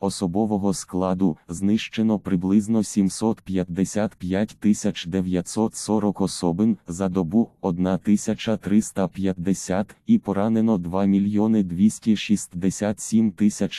Особового складу знищено приблизно 755 940 особин за добу 1350 і поранено 2 мільйони 267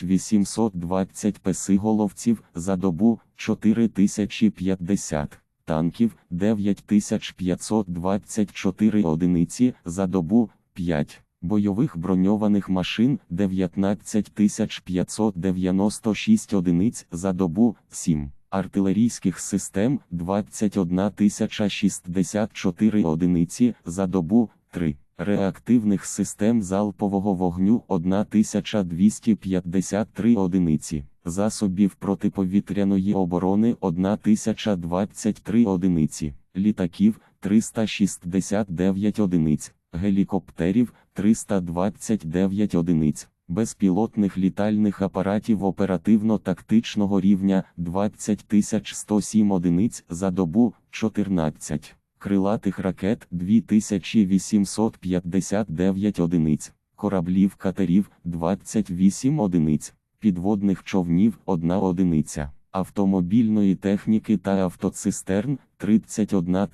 820 песиголовців за добу 4050 танків 9524 одиниці за добу 5 бойових броньованих машин 19596 одиниць за добу 7, артилерійських систем 21 064 одиниці за добу 3, реактивних систем залпового вогню 1253 одиниці, засобів протиповітряної оборони 1023 одиниці, літаків 369 одиниць, гелікоптерів 329 одиниць, безпілотних літальних апаратів оперативно-тактичного рівня 20 107 одиниць за добу 14, крилатих ракет 2859 одиниць, кораблів катерів 28 одиниць, підводних човнів 1 одиниця. Автомобільної техніки та автоцистерн 31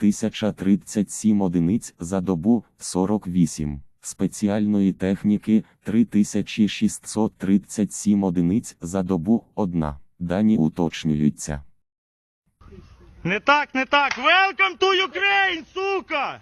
037 одиниць за добу 48, спеціальної техніки 3637 одиниць за добу 1. Дані уточнюються. Не так, не так. Welcome to Ukraine, сука!